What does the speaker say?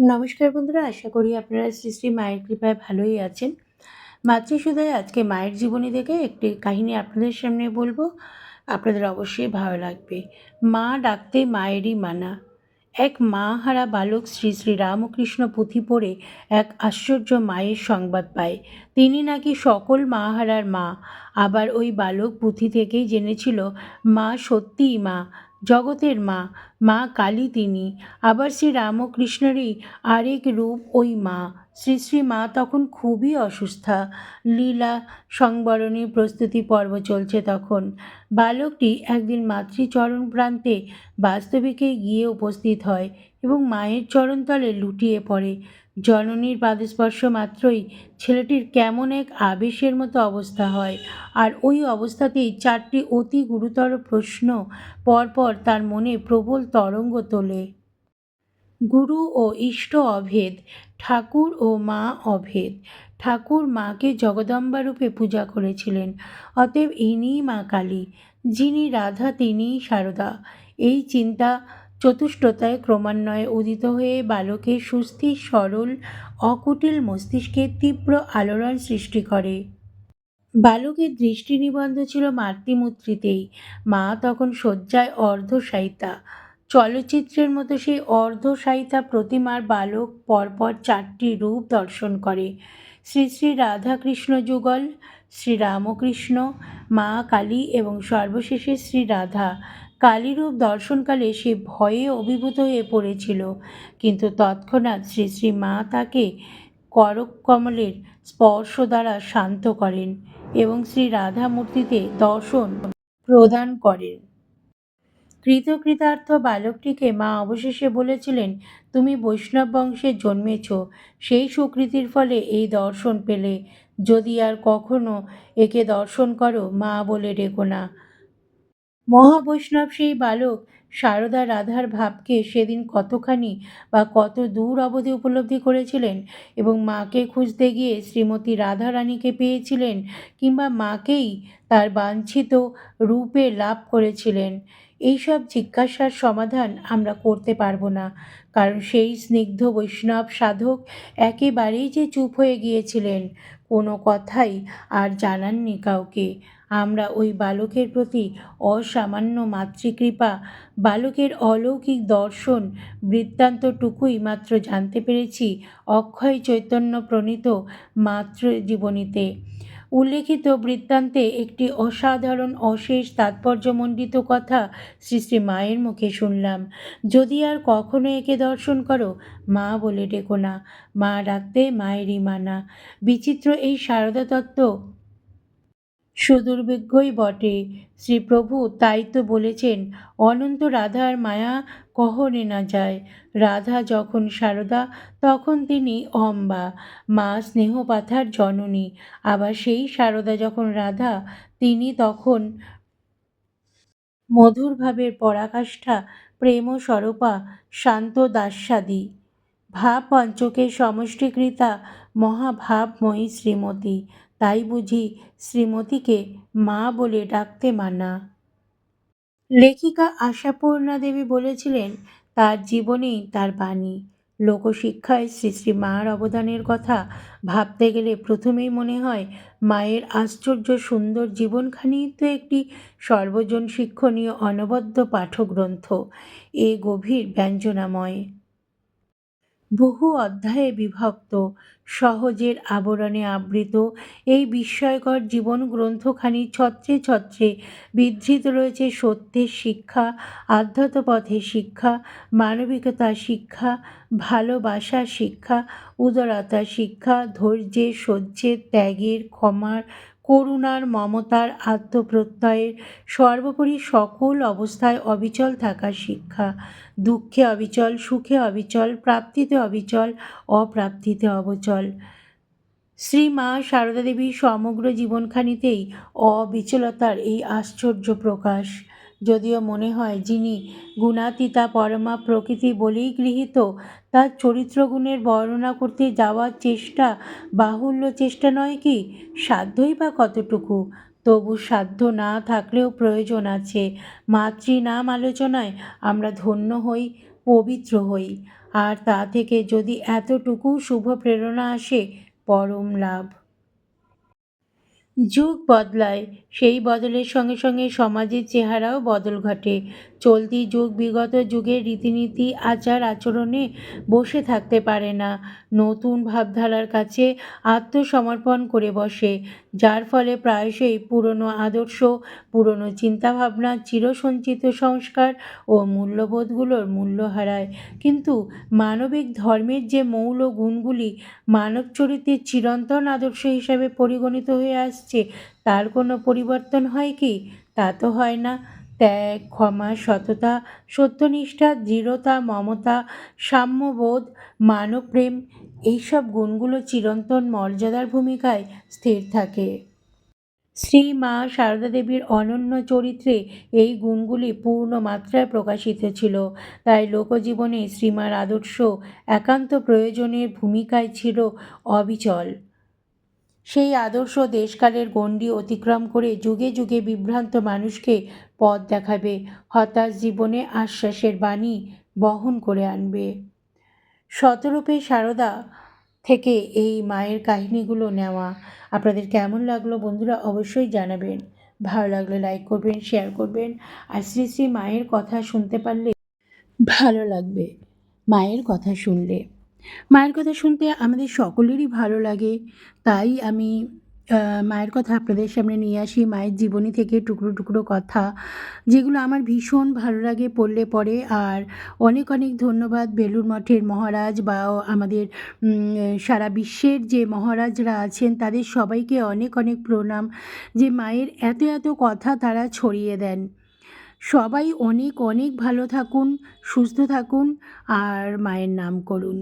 নমস্কার বন্ধুরা, আশা করি আপনারা শ্রী শ্রী মায়ের কৃপায় ভালোই আছেন। মাতৃসুধায় আজকে মায়ের জীবনী দেখে একটি কাহিনী আপনাদের সামনে বলব। আপনাদের অবশ্যই ভালো লাগবে। মা ডাকতে মায়েরই মানা। এক মা হারা বালক শ্রী শ্রী রামকৃষ্ণ পুঁথি পড়ে এক আশ্চর্য মায়ের সংবাদ পায়। তিনি নাকি সকল মা হারার মা। আবার ওই বালক পুঁথি থেকেই জেনেছিল, মা সত্যিই মা। জগতের মা মা কালী তিনি। আবার শ্রী রামকৃষ্ণেরই আরেক রূপ ওই মা। শ্রী শ্রী মা তখন খুবই অসুস্থা। লীলা সংবরণীর প্রস্তুতি পর্ব চলছে তখন। বালকটি একদিন মাতৃচরণ প্রান্তে বাস্তবিকে গিয়ে উপস্থিত হয় এবং মায়ের চরণতলে লুটিয়ে পড়ে। জননীর পাদস্পর্শ মাত্রই ছেলেটির কেমন এক আবেশের মতো অবস্থা হয় আর ওই অবস্থাতেই চারটি অতি গুরুতর প্রশ্ন পরপর তার মনে প্রবল তরঙ্গ তোলে। গুরু ও ইষ্ট অভেদ, ঠাকুর ও মা অভেদ। ঠাকুর মাকে জগদম্বা রূপে পূজা করেছিলেন, অতএব ইনিই মা কালী, যিনি রাধা তিনিই সারদা। এই চিন্তা চতুষ্টতায় ক্রমান্বয়ে উদিত হয়ে বালকের সুস্থির সরল, অকুটিল মস্তিষ্কে তীব্র আলোড়ন সৃষ্টি করে। বালকের দৃষ্টি নিবন্ধ ছিল মাতৃমূর্তিতেই মা তখন শয্যায় অর্ধশায়িতা চলচ্চিত্রের মতো সেই অর্ধশায়িতা প্রতিমার বালক পরপর চারটি রূপ দর্শন করে। শ্রী শ্রী রাধাকৃষ্ণ যুগল, শ্রী রামকৃষ্ণ, মা কালী এবং সর্বশেষে শ্রী রাধা। কালীরূপ দর্শনকালে সে ভয়ে অভিভূত হয়ে পড়েছিল। কিন্তু তৎক্ষণাৎ শ্রী শ্রী মা তাকে করকমলের স্পর্শ দ্বারা শান্ত করেন এবং শ্রী রাধা মূর্তিতে দর্শন প্রদান করেন। কৃতকৃতার্থ বালকটিকে মা অবশেষে বলেছিলেন, তুমি বৈষ্ণব বংশে জন্মেছ, সেই সুকৃতির ফলে এই দর্শন পেলে। যদি আর কখনো একে দর্শন করো, মা বলে ডেকো না। মহাবৈষ্ণব সেই বালক সারদা রাধার ভাবকে সেদিন কতখানি বা কত দূর অবধি উপলব্ধি করেছিলেন এবং মাকে খুঁজতে গিয়ে শ্রীমতী রাধারানীকে পেয়েছিলেন কিংবা মাকেই তার বাঞ্ছিত রূপে লাভ করেছিলেন? এইসব জিজ্ঞাসার সমাধান আমরা করতে পারব না। কারণ সেই স্নিগ্ধ বৈষ্ণব সাধক একেবারেই যে চুপ হয়ে গিয়েছিলেন, কোনো কথাই আর জানাননি কাউকে। আমরা ওই বালকের প্রতি অসামান্য মাতৃকৃপা, বালকের অলৌকিক দর্শন বৃত্তান্তটুকুই মাত্র জানতে পেরেছি অক্ষয় চৈতন্য প্রণীত মাতৃ জীবনীতে উল্লেখিত বৃত্তান্তে একটি অসাধারণ অশেষ তাৎপর্যমণ্ডিত কথা শ্রী শ্রী মায়ের মুখে শুনলাম। যদি আর কখনো একে দর্শন করো, মা বলে ডেকো না, মা ডাকতে মায়েরই মানা। বিচিত্র এই সারদা তত্ত্ব সুদুর্ভিজ্ঞই বটে। শ্রীপ্রভু তাই তো বলেছেন, অনন্ত রাধার মায়া কহনে না যায়। রাধা যখন সারদা, তখন তিনি অম্বা, মা স্নেহপাথার জননী। আবার সেই সারদা যখন রাধা, তিনি তখন মধুর ভাবের পরাকাষ্ঠা প্রেম স্বরূপা শান্ত দাস্যাদি ভাব পঞ্চকের সমষ্টিকৃতা, মহাভাবময়ী শ্রীমতী। তাই বুঝি শ্রীমতীকে মা বলে ডাকতে মানা। লেখিকা আশাপূর্ণা দেবী বলেছিলেন, তার জীবনেই তার বাণী। লোকশিক্ষায় শ্রী শ্রী মার অবদানের কথা ভাবতে গেলে প্রথমেই মনে হয়, মায়ের আশ্চর্য সুন্দর জীবনখানিই তো একটি সর্বজন শিক্ষণীয় অনবদ্য পাঠগ্রন্থ এ গভীর ব্যঞ্জনাময়। বহু অধ্যায়ে বিভক্ত। সহজের আবরণে আবৃত। এই বিস্ময়কর জীবন গ্রন্থখানি ছত্রে ছত্রে বিধৃত রয়েছে সত্যের শিক্ষা আধ্যাত্মপথের শিক্ষা, মানবিকতা শিক্ষা, ভালোবাসার শিক্ষা উদারতা শিক্ষা, ধৈর্যের, সহ্যের, ত্যাগের, ক্ষমার করুণার, মমতার, আত্মপ্রত্যয়ের সর্বোপরি সকল অবস্থায় অবিচল থাকার শিক্ষা। দুঃখে অবিচল, সুখে অবিচল, প্রাপ্তিতে অবিচল, অপ্রাপ্তিতে অবচল। শ্রী মা শারদা দেবীর সমগ্র জীবনখানিতেই অবিচলতার এই আশ্চর্য প্রকাশ। যদিও মনে হয় যিনি গুণাতীতা পরমা প্রকৃতি বলেই গৃহীত, তার চরিত্রগুণের বর্ণনা করতে যাওয়ার চেষ্টা বাহুল্য চেষ্টা নয় কি? সাধ্যই বা কতটুকু? তবু সাধ্য না থাকলেও প্রয়োজন আছে। মাতৃনাম আলোচনায় আমরা ধন্য হই, পবিত্র হই। আর তা থেকে যদি এতটুকু শুভ প্রেরণা আসে, পরম লাভ। যুগ বদলায়। সেই বদলের সঙ্গে সঙ্গে সমাজের চেহারাও বদল ঘটে। চলতি যুগ বিগত যুগের রীতিনীতি, আচার, আচরণে বসে থাকতে পারে না। নতুন ভাবধারার কাছে আত্মসমর্পণ করে বসে, যার ফলে প্রায়শই পুরনো আদর্শ, পুরনো চিন্তাভাবনা, চিরসঞ্চিত সংস্কার ও মূল্যবোধগুলোর মূল্য হারায়। কিন্তু মানবিক ধর্মের যে মৌল গুণগুলি মানব চরিত্রের চিরন্তন আদর্শ হিসাবে পরিগণিত হয়ে আসছে তার কোনো পরিবর্তন হয় কি? তা তো হয় না। ত্যাগ, ক্ষমা, সততা, সত্যনিষ্ঠা, দৃঢ়তা, মমতা, সাম্যবোধ, মানবপ্রেম, এইসব গুণগুলো চিরন্তন মর্যাদার ভূমিকায় স্থির থাকে। শ্রী মা সারদা দেবীর অনন্য চরিত্রে এই গুণগুলি পূর্ণ মাত্রায় প্রকাশিত ছিল। তাই লোকজীবনে শ্রীমার আদর্শ একান্ত প্রয়োজনের ভূমিকায় ছিল অবিচল। সেই আদর্শ দেশকালের গণ্ডি অতিক্রম করে যুগে যুগে বিভ্রান্ত মানুষকে পথ দেখাবে, হতাশ জীবনে আশ্বাসের বাণী বহন করে আনবে। শতরূপে সারদা থেকে এই মায়ের কাহিনীগুলো নেওয়া। আপনাদের কেমন লাগল বন্ধুরা অবশ্যই জানাবেন। ভালো লাগলে লাইক করবেন, শেয়ার করবেন। আর শ্রী শ্রী মায়ের কথা শুনতে পারলে ভালো লাগবে মায়ের কথা শুনলে। মায়ের কথা শুনতে আমাদের সকলেরই ভালো লাগে। তাই আমি মায়ের কথা আপনাদের সামনে নিয়ে আসি, মায়ের জীবনী থেকে টুকরো টুকরো কথা, যেগুলো আমার ভীষণ ভালো লাগে পড়লে পড়ে আর অনেক অনেক ধন্যবাদ বেলুর মঠের মহারাজ বা আমাদের সারা বিশ্বের যে মহারাজরা আছেন, তাদের সবাইকে অনেক অনেক প্রণাম যে মায়ের এত এত কথা তারা ছড়িয়ে দেন। সবাই অনেক অনেক ভালো থাকুন, সুস্থ থাকুন, আর মায়ের নাম করুন।